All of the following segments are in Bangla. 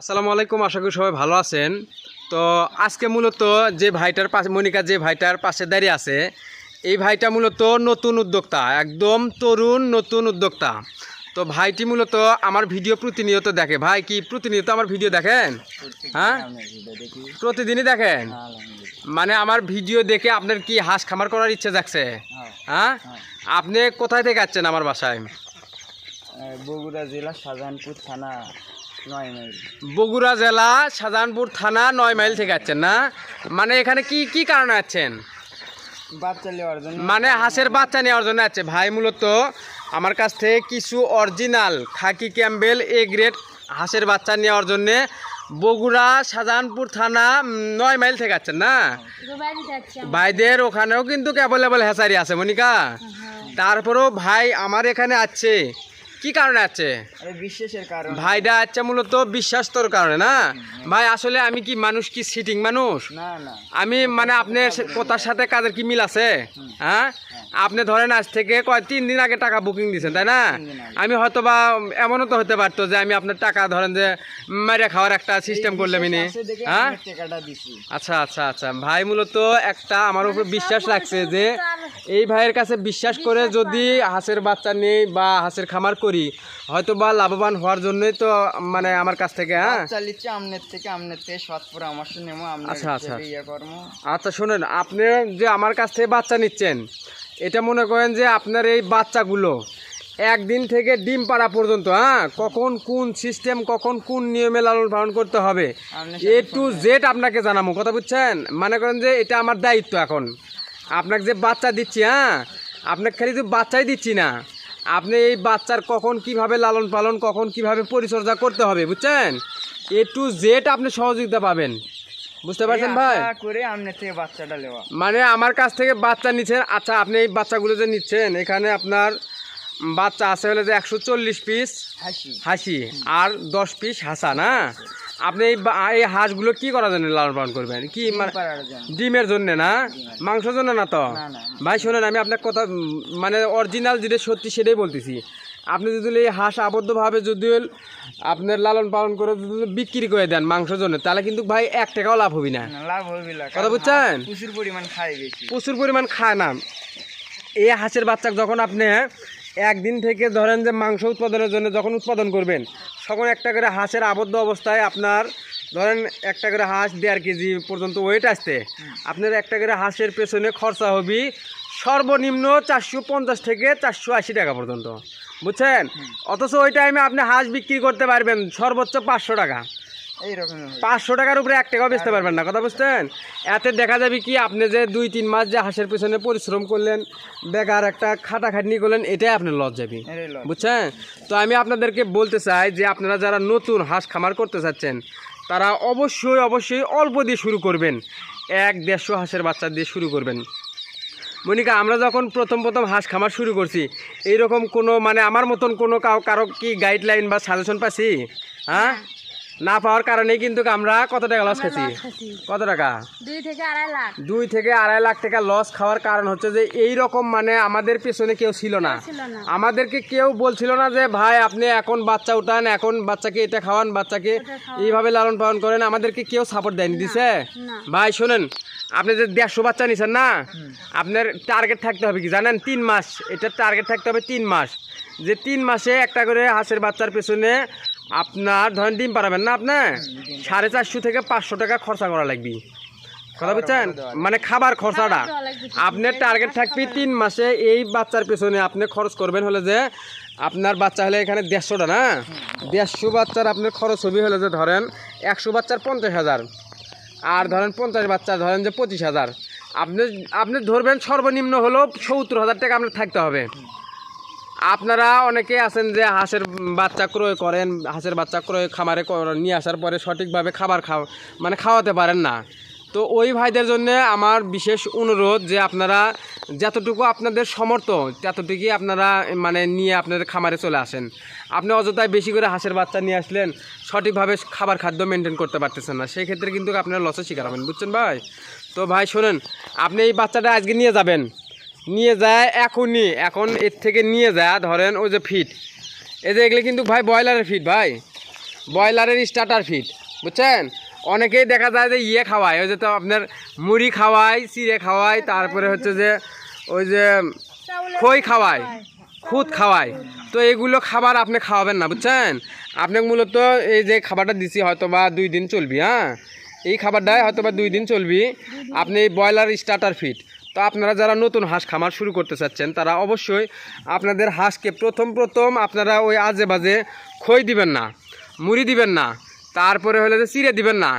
আসসালামু আলাইকুম আশা করি সবাই ভালো আছেন। তো আজকে মূলত যে ভাইটার পাশে মনিকা যে ভাইটার পাশে দাঁড়িয়ে আছে এই ভাইটা মূলত নতুন উদ্যোক্তা একদম তরুণ নতুন উদ্যোক্তা। তো ভাইটি মূলত আমার ভিডিও প্রতিনিয়ত দেখে। ভাই কি প্রতিনিয়ত আমার ভিডিও দেখেন? হ্যাঁ? প্রতিদিনই দেখেন? মানে আমার ভিডিও দেখে আপনার কি হাঁস খামার করার ইচ্ছে যাচ্ছে হ্যাঁ। আপনি কোথায় থেকে আসছেন আমার বাসায়? বগুড়া জেলা শাহজাহানপুর থানা। বগুড়া জেলা শাহজাহানপুর থানা নয় মাইল থেকে আসছেন না? মানে এখানে কি কি কারণে আসছেন? বাচ্চা নেওয়ার জন্য। মানে হাঁসের বাচ্চা নেওয়ার জন্য আছে ভাই মূলত আমার কাছ থেকে কিছু original khaki Campbell A grade হাঁসের বাচ্চা নেওয়ার জন্যে বগুড়া শাহজাহানপুর থানা নয় মাইল থেকে আসছেন না। ভাইদের ওখানেও কিন্তু অ্যাভেলেবল হ্যাচারি আছে মনিকা। তারপরেও ভাই আমার এখানে আছে কি কারণে আছে? আরে বিশ্বাসের কারণ। ভাইটা আছে মূলত বিশ্বাস তোর কারণে না? ভাই আসলে আমি কি মানুষ কি সিটিং মানুষ? না না। আমি মানে আপনার কথার সাথে কাদের কি মিল আছে? হ্যাঁ? আপনি ধরেন আজ থেকে কয় তিন দিন আগে টাকা বুকিং দিয়েছেন তাই না? আমি হয়তো বা এমনও তো হতে পারতো যে আমি আপনার টাকা ধরেন যে মেরে খাওয়ার একটা সিস্টেম করলাম ইনি। হ্যাঁ? আচ্ছা আচ্ছা আচ্ছা। ভাই মূলত একটা আমার উপর বিশ্বাস রাখছে যে এই ভাইয়ের কাছে বিশ্বাস করে যদি হাঁসের বাচ্চা নেই বা হাঁসের খামার করি হয়তো বা লাভবান হওয়ার জন্যই তো মানে আমার কাছ থেকে হ্যাঁ? আমনের থেকে আমনের থেকে সৎ পরামর্শ নেব আচ্ছা, আচ্ছা। ইয়ে আচ্ছা শোনেন আপনি যে আমার কাছ থেকে বাচ্চা নিচ্ছেন এটা মনে করেন যে আপনার এই বাচ্চাগুলো একদিন থেকে ডিম পাড়া পর্যন্ত হ্যাঁ? কখন কোন সিস্টেম কখন কোন নিয়মে লালন পালন করতে হবে? এ টু জেড আপনাকে জানাব কথা বুঝছেন? মনে করেন যে এটা আমার দায়িত্ব এখন। আপনাকে যে বাচ্চা দিচ্ছি হ্যাঁ? আপনাকে খালি তো বাচ্চাই দিচ্ছি না। আপনি এই বাচ্চার কখন কীভাবে লালন পালন কখন কীভাবে পরিচর্যা করতে হবে বুঝছেন? এ টু জেড আপনি সহযোগিতা পাবেন। বুঝতে পারছেন ভাই? করে আমনের থেকে বাচ্চাটা নেওয়া মানে আমার কাছ থেকে বাচ্চা নিচ্ছেন আচ্ছা আপনি এই বাচ্চাগুলো যে নিচ্ছেন এখানে আপনার বাচ্চা আছে হলে যে একশো চল্লিশ পিস হাসি। আর দশ পিস হাসা না আপনি এই হাঁসগুলো কি করার জন্য লালন পালন করবেন? কি মানে ডিমের জন্য না? মাংসের জন্য না তো। ভাই শোনেন আমি আপনার কথা মানে অরিজিনাল যেটা সত্যি সেটাই বলতেছি। আপনি যদি এই হাঁস আবদ্ধভাবে যদি আপনার লালন পালন করে যদি বিক্রি করে দেন মাংসের জন্য তাহলে কিন্তু ভাই এক টাকাও লাভ হবে না। লাভ হবে না কথা বুঝছেন? প্রচুর পরিমাণ খায় বেশি। প্রচুর পরিমাণ খায় না। এই হাঁসের বাচ্চা যখন আপনি একদিন থেকে ধরেন যে মাংস উৎপাদনের জন্য যখন উৎপাদন করবেন তখন একটা করে হাঁসের আবদ্ধ অবস্থায় আপনার ধরেন একটা করে হাঁস দেড় কেজি পর্যন্ত ওয়েট আসতে আপনার একটা করে হাঁসের পেছনে খরচা হবে সর্বনিম্ন চারশো পঞ্চাশ থেকে চারশো আশি টাকা পর্যন্ত। বুঝছেন? অথচ ওই টাইমে আপনি হাঁস বিক্রি করতে পারবেন সর্বোচ্চ পাঁচশো টাকা। পাঁচশো টাকার উপরে এক টাকাও বেচতে পারবেন না কথা বুঝছেন? এতে দেখা যাবে কি আপনি যে দুই তিন মাস যে হাঁসের পেছনে পরিশ্রম করলেন বেকার একটা খাটাখাটনি করলেন এটাই আপনার লস যাবে বুঝছেন? তো আমি আপনাদেরকে বলতে চাই যে আপনারা যারা নতুন হাঁস খামার করতে চাচ্ছেন তারা অবশ্যই অবশ্যই অল্প দিয়ে শুরু করবেন। এক দেড়শো হাঁসের বাচ্চা দিয়ে শুরু করবেন। মনিকা, আমরা যখন প্রথম প্রথম হাঁস খামার শুরু করছি, এইরকম কোনো মানে আমার মতন কোনো কারও কি গাইডলাইন বা সাজেশন পাচ্ছি হ্যাঁ। না পাওয়ার কারণেই কিন্তু আমরা কত টাকা লস খাচ্ছি। কত টাকা? দুই থেকে আড়াই লাখ। দুই থেকে আড়াই লাখ টাকা লস খাওয়ার কারণ হচ্ছে যে এই রকম মানে আমাদের পেছনে কেউ ছিল না। আমাদেরকে কেউ বলছিল না যে ভাই আপনি এখন বাচ্চা উঠান এখন বাচ্চাকে এটা খাওয়ান বাচ্চাকে এইভাবে লালন পালন করেন। আমাদেরকে কেউ সাপোর্ট দেয়নি দিছে? না। ভাই শোনেন আপনি যে দেড়শো বাচ্চা নিছেন না আপনার টার্গেট থাকতে হবে কি? জানেন তিন মাস। এটার টার্গেট থাকতে হবে তিন মাস। যে তিন মাসে একটা করে হাঁসের বাচ্চার পেছনে আপনার ধরেন ডিম পারাবেন না আপনার সাড়ে চারশো থেকে পাঁচশো টাকা খরচা করা লাগবে। কথা বুঝছেন? মানে খাবার খরচাটা। আপনার টার্গেট থাকবে তিন মাসে এই বাচ্চার পেছনে আপনি খরচ করবেন হলে যে আপনার বাচ্চা হলে এখানে দেড়শোটা না? দেড়শো বাচ্চার আপনার খরচ হবে হলে যে ধরেন একশো বাচ্চার পঞ্চাশ হাজার। আর ধরেন পঞ্চাশ বাচ্চা ধরেন যে পঁচিশ হাজার। আপনি আপনি ধরবেন সর্বনিম্ন হলেও সত্তর হাজার টাকা আপনার থাকতে হবে। আপনারা অনেকে আছেন যে হাঁসের বাচ্চা ক্রয় করেন, হাঁসের বাচ্চা ক্রয় খামারে নিয়ে আসার পরে সঠিকভাবে খাবার খাও মানে খাওয়াতে পারেন না। তো ওই ভাইদের জন্য আমার বিশেষ অনুরোধ যে আপনারা যতটুকু আপনাদের সমর্থ, ততটুকুই আপনারা মানে নিয়ে আপনাদের খামারে চলে আসেন। আপনি অযথায় বেশি করে হাঁসের বাচ্চা নিয়ে আসলেন, সঠিকভাবে খাবার খাদ্য মেনটেন করতে পারতেছেন না। সেই ক্ষেত্রে কিন্তু আপনারা লসের শিকার হবেন, বুঝছেন ভাই? তো ভাই, শোনেন, আপনি এই বাচ্চাটা আজকে নিয়ে যাবেন। নিয়ে যায় এখনই। এখন এর থেকে নিয়ে যায় ধরেন ওই যে ফিট এই যে এগুলো কিন্তু ভাই ব্রয়লারের ফিট ভাই। ব্রয়লারের স্টার্টার ফিট বুঝছেন? অনেকেই দেখা যায় যে ইয়ে খাওয়ায় ওই যে তো আপনার মুড়ি খাওয়ায় চিড়ে খাওয়ায় তারপরে হচ্ছে যে ওই যে খই খাওয়ায় খুদ খাওয়ায়। তো এগুলো খাবার আপনি খাওয়াবেন না বুঝছেন? আপনি মূলত এই যে খাবারটা দিছি হয়তো বা দুই দিন চলবি হ্যাঁ? এই খাবারটাই হয়তো বা দুই দিন চলবি। আপনি এই ব্রয়লার স্টার্টার ফিট তো আপনারা যারা নতুন হাঁস খামার শুরু করতে চাচ্ছেন তারা অবশ্যই আপনাদের হাঁসকে প্রথম প্রথম আপনারা ওই আজে বাজে খই দিবেন না মুড়ি দিবেন না তারপরে হলে যে চিড়ে দিবেন না।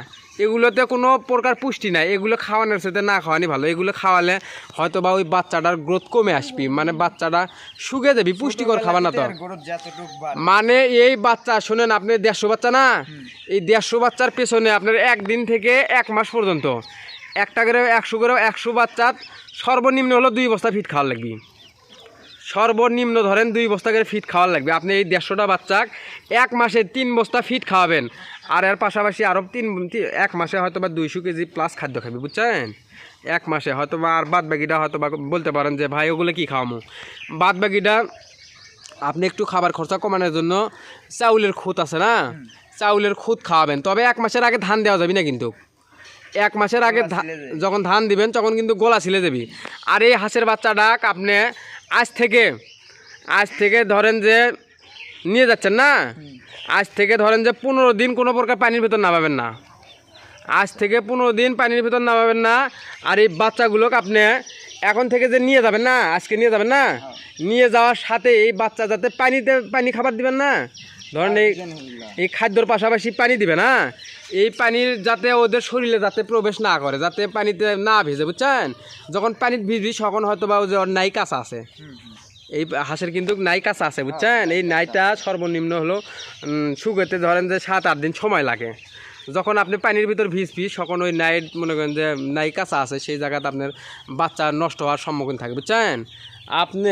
এগুলোতে কোনো প্রকার পুষ্টি নাই এগুলো খাওয়ানোর সাথে না খাওয়ানি ভালো। এগুলো খাওয়ালে হয়তো বা ওই বাচ্চাটার গ্রোথ কমে আসবি মানে বাচ্চাটা শুকে যাবি পুষ্টিকর খাবার না তো। মানে এই বাচ্চা শোনেন আপনি দেড়শো বাচ্চা না? এই দেড়শো বাচ্চার পেছনে আপনার একদিন থেকে এক মাস পর্যন্ত। একটা করে একশো করে একশো বাচ্চার সর্বনিম্ন হলো দুই বস্তা ফিট খাওয়ার লাগবে। সর্বনিম্ন ধরেন দুই বস্তা করে ফিট খাওয়ার লাগবে। আপনি এই দেড়শোটা বাচ্চাক এক মাসে তিন বস্তা ফিট খাওয়াবেন। আর এর পাশাপাশি আরও তিন এক মাসে হয়তো বা দুইশো কেজি প্লাস খাদ্য খাবি বুঝছেন? এক মাসে হয়তো বা আর বাদ বাকিটা হয়তো বা বলতে পারেন যে ভাই ওগুলো কী খাওয়ামো? বাদ বাকিটা আপনি একটু খাবার খরচা কমানোর জন্য চাউলের খুদ আছে না? চাউলের খুদ খাওয়াবেন। তবে এক মাসের আগে ধান দেওয়া যাবে না কিন্তু। এক মাসের আগে। যখন ধান দিবেন তখন কিন্তু গোলা ছিলে যাবি। আর এই হাঁসের বাচ্চাটাক আপনি আজ থেকে আজ থেকে ধরেন যে নিয়ে যাচ্ছেন না? আজ থেকে ধরেন যে পনেরো দিন কোনো প্রকার পানির ভিতর নামাবেন না। আজ থেকে পনেরো দিন পানির ভিতর নামাবেন না। আর এই বাচ্চাগুলোকে আপনি এখন থেকে যে নিয়ে যাবেন না আজকে নিয়ে যাবেন না? নিয়ে যাওয়ার সাথে এই বাচ্চা যাতে পানিতে পানি খাবার দিবেন না? ধরেন এই এই খাদ্যর পাশাপাশি পানি দিবে না? এই পানির যাতে ওদের শরীরে যাতে প্রবেশ না করে, যাতে পানিতে না ভিজে, বুঝছেন? যখন পানিতে ভিজবি তখন হয়তো বা ওর নাই কাঁচা আছে। এই হাঁসের কিন্তু নাই কাঁচা আছে, বুঝছেন? এই নাইটা সর্বনিম্ন হলো শুকাতে ধরেন যে সাত, আট দিন সময় লাগে। যখন আপনি পানির ভিতর ভিজবি তখন ওই নাইট মনে করেন যে নাই কাঁচা আছে, সেই জায়গাতে আপনার বাচ্চা নষ্ট হওয়ার সম্মুখীন থাকে, বুঝছেন? আপনি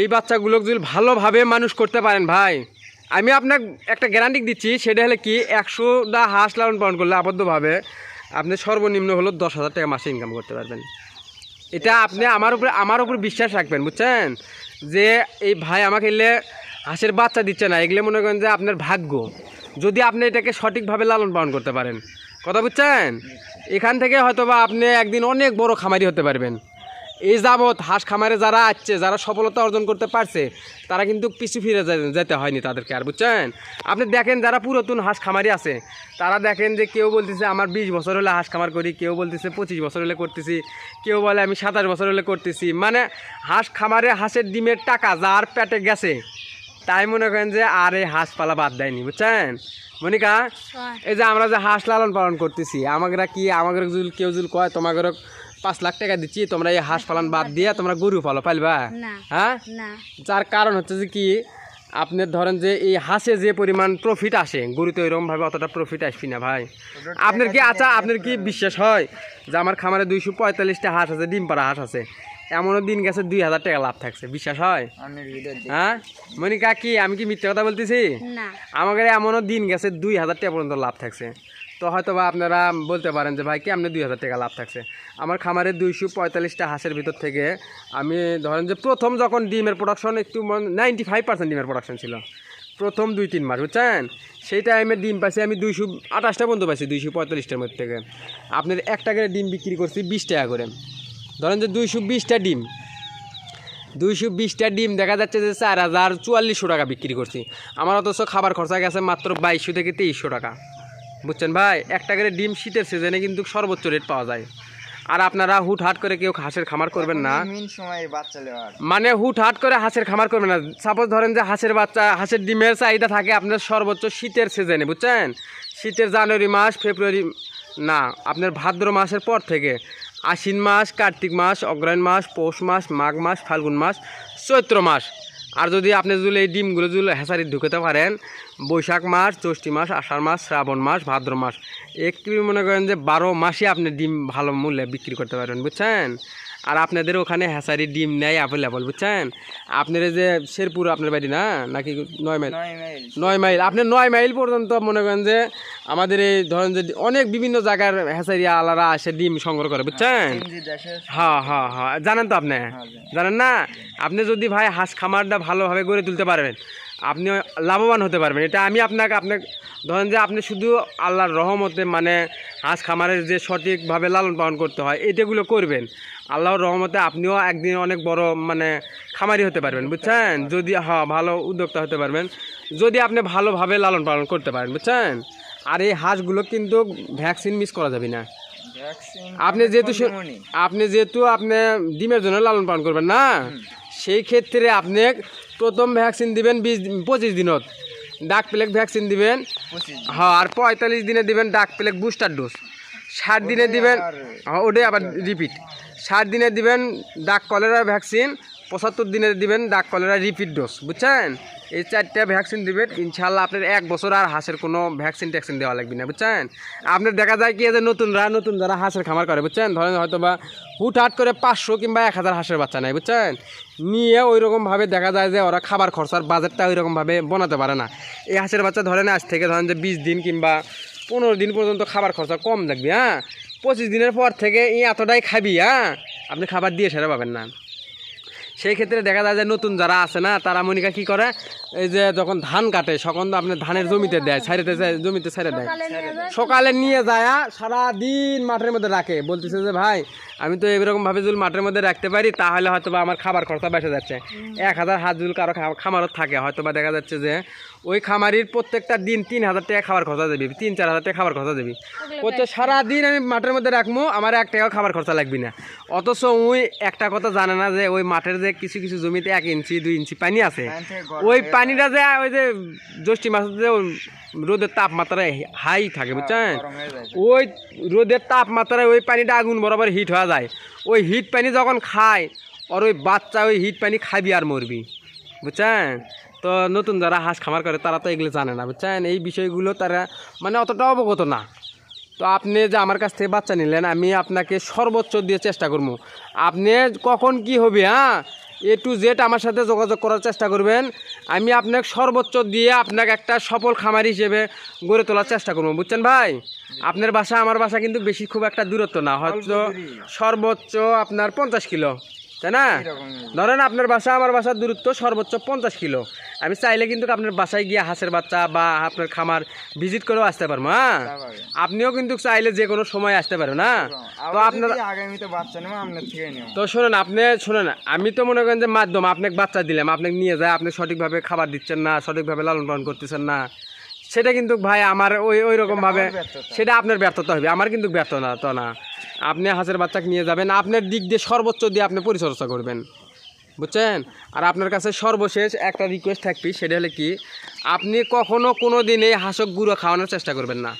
এই বাচ্চাগুলোকে যদি ভালোভাবে মানুষ করতে পারেন, ভাই আমি আপনাকে একটা গ্যারান্টি দিচ্ছি, সেটা হলে কি, একশোটা হাঁস লালন পালন করলে আবদ্ধভাবে আপনি সর্বনিম্ন হলো দশ হাজার টাকা মাসে ইনকাম করতে পারবেন। এটা আপনি আমার উপরে আমার উপর বিশ্বাস রাখবেন, বুঝছেন? যে এই ভাই আমাকে এলে হাঁসের বাচ্চা দিচ্ছে না, এগুলো মনে করেন যে আপনার ভাগ্য। যদি আপনি এটাকে সঠিকভাবে লালন পালন করতে পারেন। কথা বুঝছেন? এখান থেকে হয়তো বা আপনি একদিন অনেক বড় খামারি হতে পারবেন। এই যাবৎ হাঁস খামারে যারা আসছে যারা সফলতা অর্জন করতে পারছে তারা কিন্তু পিছু ফিরে যেতে হয়নি তাদেরকে আর বুঝছেন? আপনি দেখেন যারা পুরাতন হাঁস খামারি আছে তারা দেখেন যে কেউ বলতেছে আমার বিশ বছর হলে হাঁস খামার করি কেউ বলতেছে পঁচিশ বছর হলে করতেছি কেউ বলে আমি সাতাশ বছর হলে করতেছি মানে হাঁস খামারে হাঁসের ডিমের টাকা যার পেটে গেছে তাই মনে করেন যে আর এই হাঁস পালা বাদ দেয়নি বুঝছেন? মনিকা এই যে আমরা যে হাঁস লালন পালন করতেছি আমাদের কি আমাদের যদি কেউ যদি কয় তোমাদের পাঁচ লাখ টাকা দিচ্ছি তোমরা এই হাঁস পালন বাদ দিয়ে তোমরা গরু পালো পাইলবা? হ্যাঁ? যার কারণ হচ্ছে যে কি আপনি ধরেন যে এই হাঁসে যে পরিমাণ প্রফিট আসে গরুতে ওইরকমভাবে অতটা প্রফিট আসবি না ভাই। আপনার কি আচ্ছা আপনার কি বিশ্বাস হয় যে আমার খামারে দুইশো পঁয়তাল্লিশটা হাঁস আছে ডিম পাড়া হাঁস আছে? এমনও দিন গেছে দুই হাজার টাকা লাভ থাকছে বিশ্বাস হয়? আমি ভিডিও দেখি হ্যাঁ? মনিকা কি আমি কি মিথ্যে কথা বলতেছি? না। আমাদের এমনও দিন গেছে দুই হাজার টাকা পর্যন্ত লাভ থাকছে। তো হয়তো বা আপনারা বলতে পারেন যে, ভাই কি আপনি দুই হাজার টাকা লাভ থাকছে? আমার খামারে দুইশো পঁয়তাল্লিশটা হাঁসের ভিতর থেকে আমি ধরেন যে প্রথম যখন ডিমের প্রোডাকশন একটু নাইনটি ফাইভ পার্সেন্ট ডিমের প্রোডাকশন ছিল। প্রথম দুই, তিন মাস, বুঝছেন? সেই টাইমে ডিম পাইছি আমি দুইশো আঠাশটা পর্যন্ত পাইছি, দুইশো পঁয়তাল্লিশটার মধ্যে থেকে। আপনার এক টাকার ডিম বিক্রি করছি বিশ টাকা করে। ধরেন যে দুইশো বিশটা ডিম। দুইশো বিশটা ডিম দেখা যাচ্ছে যে চার হাজার চুয়াল্লিশশো টাকা বিক্রি করছি। আমার অথচ খাবার খরচা গেছে মাত্র বাইশশো থেকে তেইশশো টাকা। বুঝছেন ভাই? একটা করে ডিম শীতের সিজনে কিন্তু সর্বোচ্চ রেট পাওয়া যায়। আর আপনারা হুট হাট করে কেউ হাঁসের খামার করবেন না। মিন হুট হাট করে হাঁসের খামার করবেন না। সাপোজ ধরেন যে হাঁসের বাচ্চা হাঁসের ডিমের চাহিদা থাকে আপনার সর্বোচ্চ শীতের সিজনে বুঝছেন? শীতের জানুয়ারি মাস ফেব্রুয়ারি না আপনার ভাদ্র মাসের পর থেকে। আশ্বিন মাস কার্তিক মাস অগ্রহায়ণ মাস পৌষ মাস মাঘ মাস ফাল্গুন মাস চৈত্র মাস। আর যদি আপনি যদি এই ডিমগুলো যদি হেঁচারি ঢুকাতে পারেন, বৈশাখ মাস, জ্যৈষ্ঠী মাস, আষাঢ় মাস, শ্রাবণ মাস, ভাদ্র মাস, একটি মনে করেন যে বারো মাসে আপনি ডিম ভালো মূল্যে বিক্রি করতে পারবেন, বুঝছেন? আর আপনাদের ওখানে হ্যাঁসারি ডিম নেয় অ্যাভেলেবল বুঝছেন? আপনার এই যে শেরপুর আপনার বাড়ি না? নাকি নয় মাইল? নয় মাইল। আপনি নয় মাইল পর্যন্ত মনে করেন যে আমাদের এই ধরেন যে অনেক বিভিন্ন জায়গার হ্যাঁসারি আলারা আসে ডিম সংগ্রহ করে বুঝছেন? দেশে হ্যাঁ হ্যাঁ হ্যাঁ। জানেন তো আপনি? জানেন না? আপনি যদি ভাই হাঁস খামারটা ভালোভাবে গড়ে তুলতে পারবেন আপনি লাভবান হতে পারবেন। এটা আমি আপনাকে আপনাকে ধরেন যে আপনি শুধু আল্লাহর রহমতে মানে হাঁস খামারের যে সঠিকভাবে লালন পালন করতে হয় এটাগুলো করবেন। আল্লাহর রহমতে আপনিও একদিন অনেক বড় মানে খামারি হতে পারবেন বুঝছেন? যদি হ্যাঁ ভালো উদ্যোক্তা হতে পারবেন। যদি আপনি ভালোভাবে লালন পালন করতে পারেন বুঝছেন? আর এই হাঁসগুলো কিন্তু ভ্যাকসিন মিস করা যাবে না। আপনি যেহেতু শু- আপনি যেহেতু আপনি ডিমের জন্য লালন পালন করবেন না সেই ক্ষেত্রে আপনি প্রথম ভ্যাকসিন দিবেন বিশ পঁচিশ দিনত। ডাক প্লেক ভ্যাকসিন দিবেন। হ্যাঁ আর পঁয়তাল্লিশ দিনে দিবেন ডাক প্লেক বুস্টার ডোজ। ষাট দিনে দিবেন ওটাই আবার রিপিট ষাট দিনে দিবেন ডাক কলেরা ভ্যাকসিন পঁচাত্তর দিনে দিবেন ডাক কলেরা রিপিট ডোজ বুঝছেন? এই চারটা ভ্যাকসিন দিবেন ইনশাল্লাহ আপনার এক বছর আর হাঁসের কোনো ভ্যাকসিন ট্যাকসিন দেওয়া লাগবে না বুঝছেন? আপনার দেখা যায় কি যে নতুনরা নতুন যারা হাঁসের খামার করে বুঝছেন? ধরেন হয়তো বা হুটহাট করে পাঁচশো কিংবা এক হাজার হাঁসের বাচ্চা নেয় বুঝছেন? নিয়ে ওই রকমভাবে দেখা যায় যে ওরা খাবার খরচার বাজেটটা ওই রকমভাবে বানাতে পারে না। এই হাঁসের বাচ্চা ধরেন আজ থেকে ধরেন যে বিশ দিন কিংবা পনেরো দিন পর্যন্ত খাবার খরচা কম লাগবে হ্যাঁ? পঁচিশ দিনের পর থেকে ই এতটাই খাবি হ্যাঁ? আপনি খাবার দিয়ে সেরে পাবেন না। সেই ক্ষেত্রে দেখা যায় যে নতুন যারা আছে না তারা মনিকা কি করে এই যে যখন ধান কাটে তখন তো আপনার ধানের জমিতে দেয় ছাড়িতে যায় জমিতে ছেড়ে দেয়। সকালে নিয়ে যায়। সকালে নিয়ে যায় সারা দিন মাঠের মধ্যে রাখে। বলতেছে যে ভাই আমি তো এরকম ভাবে যদি মাঠের মধ্যে রাখতে পারি তাহলে হয়তো বা আমার খাবার খরচা বেসে যাচ্ছে। এক হাজার হাত জুল কারও খামারও থাকে হয়তো বা দেখা যাচ্ছে যে ওই খামারির প্রত্যেকটা দিন তিন হাজার টাকা খাবার খরচা দেবি তিন চার হাজার টাকা খাবার খরচা দেবি। হচ্ছে সারা দিন আমি মাঠের মধ্যে রাখব আমার এক টাকাও খাবার খরচা লাগবে না। অথচ ওই একটা কথা জানে না যে ওই মাঠের যে কিছু কিছু জমিতে এক ইঞ্চি দুই ইঞ্চি পানি আছে। ওই পানিটা যে ওই যে জ্যৈষ্ঠী মাসে যে রোদের তাপমাত্রায় হাই থাকে বুঝছেন? হয়ে যায়। ওই রোদের তাপমাত্রায় ওই পানিটা আগুন বরাবর হিট হয়ে যায় ওই হিট পানি যখন খায়, আর ওই বাচ্চা ওই হিট পানি খাবি আর মরবি। বুঝছেন? তো নতুন যারা হাঁস খামার করে, তারা তো এগুলো জানে না, বুঝছেন? এই বিষয়গুলো তারা মানে অতটা অবগত না। তো আপনি যে আমার কাছ থেকে বাচ্চা নিলেন, আমি আপনাকে সর্বোচ্চ দিয়ে চেষ্টা করব। আপনি কখন কি হবে হ্যাঁ? এ টু জেড আমার সাথে যোগাযোগ করার চেষ্টা করবেন। আমি আপনাকে সর্বোচ্চ দিয়ে আপনাকে একটা সফল খামার হিসেবে গড়ে তোলার চেষ্টা করব। বুঝছেন ভাই? আপনার বাসা আমার বাসা কিন্তু বেশি খুব একটা দূরত্ব না। হয়তো সর্বোচ্চ আপনার পঞ্চাশ কিলো। তাই না? ধরেন আপনার বাসা আমার বাসার দূরত্ব সর্বোচ্চ পঞ্চাশ কিলো। আমি চাইলে কিন্তু আপনার বাসায় গিয়ে হাঁসের বাচ্চা বা আপনার খামার ভিজিট করেও আসতে পারব হ্যাঁ? আপনিও কিন্তু চাইলে যে কোনো সময় আসতে পারেন না? তো আপনার তো শোনেন আপনি শোনেন আমি তো মনে করেন যে মাধ্যম আপনাকে বাচ্চা দিলাম আপনাকে নিয়ে যায় আপনি সঠিকভাবে খাবার দিচ্ছেন না সঠিকভাবে লালন পালন করতেছেন না। সেটা কিন্তু ভাই আমার ওই ওই রকম ভাবে সেটা আপনার ব্যর্থতা হবে। আমার কিন্তু ব্যর্থ না তো না। আপনি হাঁসের বাচ্চাকে নিয়ে যাবেন আপনার দিক দিয়ে সর্বোচ্চ দিয়ে আপনি পরিচর্যা করবেন। বুঝছেন? আর আপনার কাছে সর্বশেষ একটা রিকোয়েস্ট থাকবি সেটা হলে কি আপনি কখনো কোনো দিনে হাঁসক গুঁড়ো খাওয়ানোর চেষ্টা করবেন না।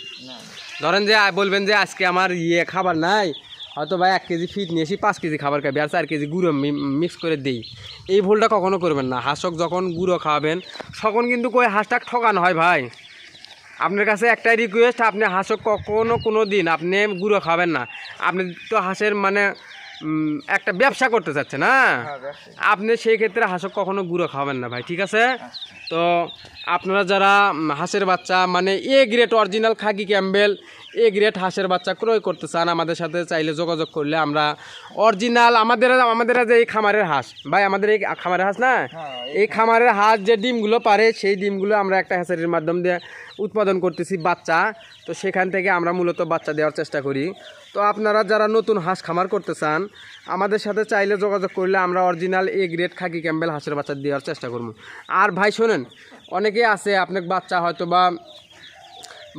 ধরেন যে বলবেন যে আজকে আমার ইয়ে খাবার নাই হয়তো ভাই এক কেজি ফিট নিয়েছি পাঁচ কেজি খাবার খাবি আর চার কেজি গুঁড়ো মিক্স করে দিই। এই ভুলটা কখনো করবেন না। হাঁসক যখন গুঁড়ো খাওয়াবেন তখন কিন্তু কই হাঁসটা ঠকানো হয় ভাই। আপনার কাছে একটাই রিকোয়েস্ট আপনি হাঁসক কখনও কোনো দিন আপনি গুঁড়ো খাবেন না। আপনি তো হাঁসের মানে একটা ব্যবসা করতে চাচ্ছেন না? হ্যাঁ, আপনি সেই ক্ষেত্রে হাঁসক কখনো গুঁড়ো খাবেন না ভাই ঠিক আছে? তো আপনারা যারা হাঁসের বাচ্চা মানে A grade original khaki Campbell A grade হাঁসের বাচ্চা ক্রয় করতে চান আমাদের সাথে চাইলে যোগাযোগ করলে আমরা অরিজিনাল আমাদের আমাদের যে এই খামারের হাঁস ভাই আমাদের এই খামারের হাঁস না? হ্যাঁ, এই খামারের হাঁস যে ডিমগুলো পারে সেই ডিমগুলো আমরা একটা হ্যাচারির মাধ্যম দিয়ে উৎপাদন করতেছি বাচ্চা, তো সেখান থেকে আমরা মূলত বাচ্চা দেওয়ার চেষ্টা করি। তো আপনারা যারা নতুন হাঁস খামার করতে চান, আমাদের সাথে চাইলে যোগাযোগ করলে আমরা original A grade khaki Campbell হাঁসের বাচ্চা দেওয়ার চেষ্টা করব। আর ভাই, শোনেন, অনেকে আছে আপনার বাচ্চা হয়তো বা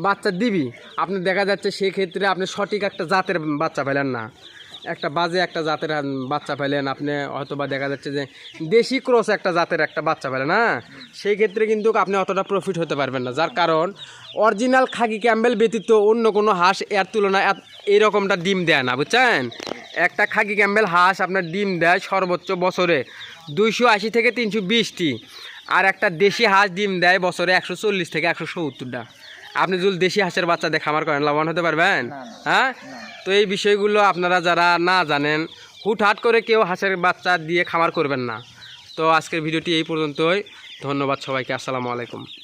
বাচ্চা দিবি, আপনি দেখা যাচ্ছে সেই ক্ষেত্রে আপনি সঠিক একটা জাতের বাচ্চা পেলেন না। একটা বাজে একটা জাতের বাচ্চা পেলেন আপনি হয়তো বা দেখা যাচ্ছে যে দেশি ক্রস একটা জাতের একটা বাচ্চা পেলেন না সেই ক্ষেত্রে কিন্তু আপনি অতটা প্রফিট হতে পারবেন না, যার কারণ অরিজিনাল খাকি ক্যাম্বেল ব্যতীত অন্য কোনো হাঁস এর তুলনায় এইরকমটা ডিম দেয় না, বুঝছেন? একটা খাকি ক্যাম্বেল হাঁস আপনার ডিম দেয় সর্বোচ্চ বছরে দুইশো আশি থেকে তিনশো বিশটি, আর একটা দেশি হাঁস ডিম দেয় বছরে একশো চল্লিশ থেকে একশো সত্তরটা। আপনি যদি দেশি হাঁসের বাচ্চা দিয়ে খামার করেন লাভবান হতে পারবেন। হ্যাঁ? তো এই বিষয়গুলো আপনারা যারা না জানেন হুটহাট করে কেউ হাঁসের বাচ্চা দিয়ে খামার করবেন না। তো আজকের ভিডিওটি এই পর্যন্তই। ধন্যবাদ সবাইকে। আসসালামু আলাইকুম।